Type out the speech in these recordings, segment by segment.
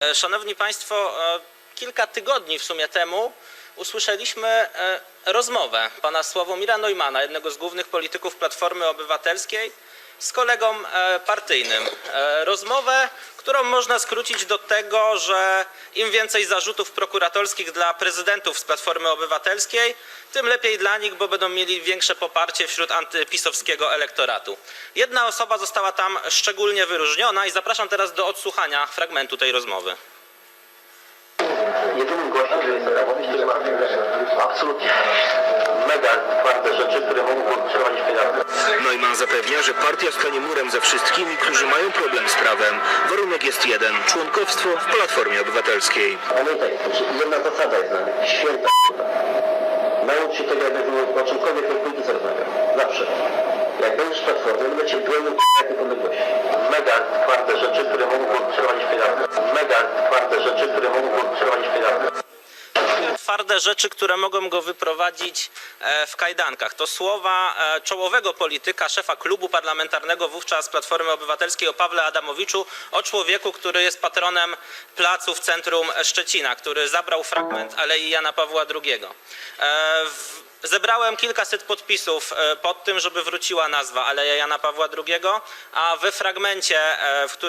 E, Szanowni Państwo, e, kilka tygodni w sumie temu usłyszeliśmy e, rozmowę pana Sławomira Neumana, jednego z głównych polityków Platformy Obywatelskiej, z kolegą e, partyjnym. E, Rozmowę, którą można skrócić do tego, że im więcej zarzutów prokuratorskich dla prezydentów z Platformy Obywatelskiej, tym lepiej dla nich, bo będą mieli większe poparcie wśród antypisowskiego elektoratu. Jedna osoba została tam szczególnie wyróżniona i zapraszam teraz do odsłuchania fragmentu tej rozmowy. Jedynym gościem, który jest Adamowicz, który ma absolutnie mega twarde rzeczy, które mogą przeprowadzić pieniądze. Neumann zapewnia, że partia stanie murem ze wszystkimi, którzy mają problem z prawem. Warunek jest jeden – członkowstwo w Platformie Obywatelskiej. Pamiętaj, znaczy jedna zasada jest na niej, święta. Naucz się tego, jakbyś o czymkolwiek tej polityce rozmawiał. Zawsze. Jak będziesz platformą, będę cię bronił twarde rzeczy, które mogą przeprowadzić pieniądze. Mega twarde rzeczy, które mogą pieniądze. Twarde rzeczy, które mogą go wyprowadzić e, w kajdankach. To słowa e, czołowego polityka, szefa klubu parlamentarnego wówczas Platformy Obywatelskiej o Pawle Adamowiczu, o człowieku, który jest patronem placu w centrum Szczecina, który zabrał fragment Alei Jana Pawła II. E, Zebrałem kilkaset podpisów pod tym, żeby wróciła nazwa Aleja Jana Pawła II, a we fragmencie,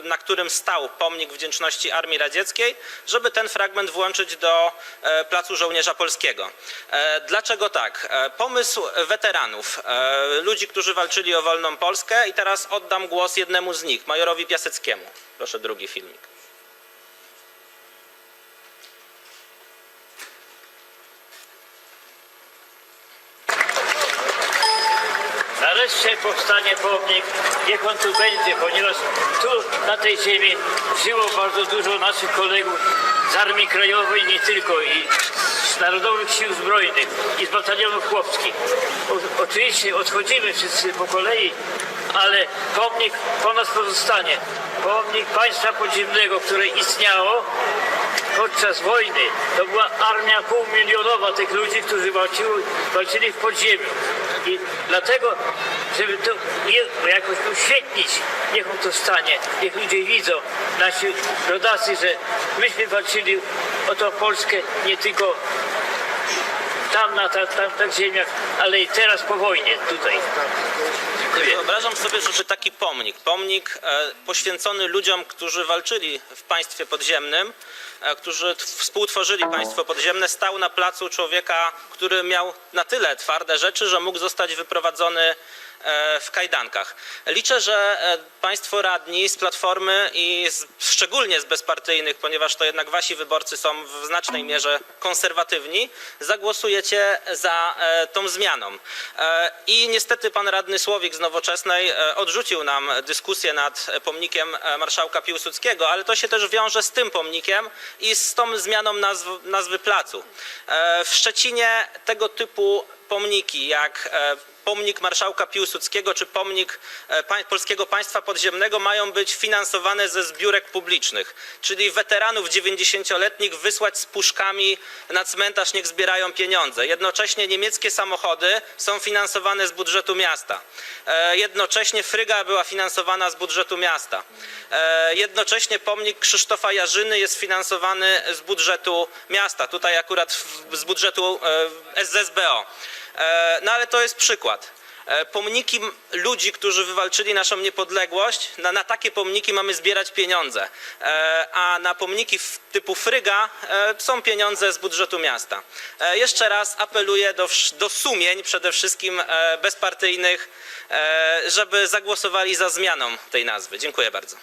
na którym stał pomnik wdzięczności Armii Radzieckiej, żeby ten fragment włączyć do Placu Żołnierza Polskiego. E, Dlaczego tak? E, Pomysł weteranów, e, ludzi, którzy walczyli o wolną Polskę i teraz oddam głos jednemu z nich, majorowi Piaseckiemu. Proszę drugi filmik. Nareszcie powstanie pomnik, niech on tu będzie, ponieważ tu na tej ziemi żyło bardzo dużo naszych kolegów z Armii Krajowej, nie tylko, i z Narodowych Sił Zbrojnych, i z batalionów chłopskich. O, oczywiście odchodzimy wszyscy po kolei, ale pomnik po nas pozostanie. Pomnik państwa podziemnego, które istniało podczas wojny. To była armia półmilionowa tych ludzi, którzy walczyli w podziemiu. I dlatego, żeby to je- jakoś uświetnić, niech on to stanie, niech ludzie widzą, nasi rodacy, że myśmy walczyli o tą Polskę nie tylko tam na ta, tamtych ziemiach, ale i teraz po wojnie tutaj. Wyobrażam sobie, żeby taki pomnik, pomnik e, poświęcony ludziom, którzy walczyli w państwie podziemnym, e, którzy współtworzyli państwo podziemne, stał na placu człowieka, który miał na tyle twarde rzeczy, że mógł zostać wyprowadzony w kajdankach. Liczę, że e, państwo radni z Platformy i z, szczególnie z bezpartyjnych, ponieważ to jednak wasi wyborcy są w znacznej mierze konserwatywni, zagłosujecie za e, tą zmianą. E, I niestety pan radny Słowik z Nowoczesnej e, odrzucił nam dyskusję nad e, pomnikiem e, marszałka Piłsudskiego, ale to się też wiąże z tym pomnikiem i z tą zmianą nazw, nazwy placu. E, W Szczecinie tego typu pomniki jak e, pomnik marszałka Piłsudskiego czy pomnik e, polskiego państwa podziemnego mają być finansowane ze zbiórek publicznych, czyli weteranów 90-letnich wysłać z puszkami na cmentarz, niech zbierają pieniądze. Jednocześnie niemieckie samochody są finansowane z budżetu miasta. E, Jednocześnie Fryga była finansowana z budżetu miasta. E, Jednocześnie pomnik Krzysztofa Jarzyny jest finansowany z budżetu miasta. Tutaj akurat z budżetu SSBO. E, No ale to jest przykład. E, Pomniki ludzi, którzy wywalczyli naszą niepodległość, na, na takie pomniki mamy zbierać pieniądze. E, A na pomniki typu Fryga e, są pieniądze z budżetu miasta. E, Jeszcze raz apeluję do, do sumień przede wszystkim e, bezpartyjnych, e, żeby zagłosowali za zmianą tej nazwy. Dziękuję bardzo.